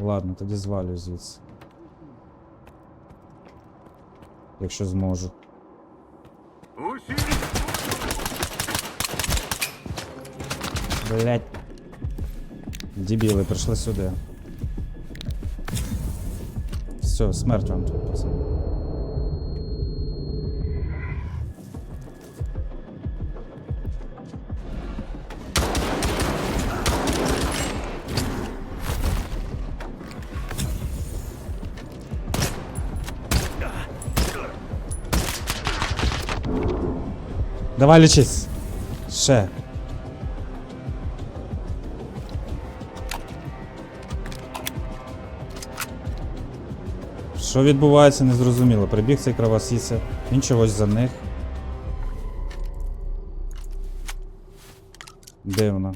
Ладно, тоді звалю звідси. Якщо зможу. Блять. Дебіли, прийшли сюди. Все, смерть вам тут, пацани. Давай лічись. Ще. Що відбувається, незрозуміло. Прибіг цей кровосіся, він чогось за них. Дивно.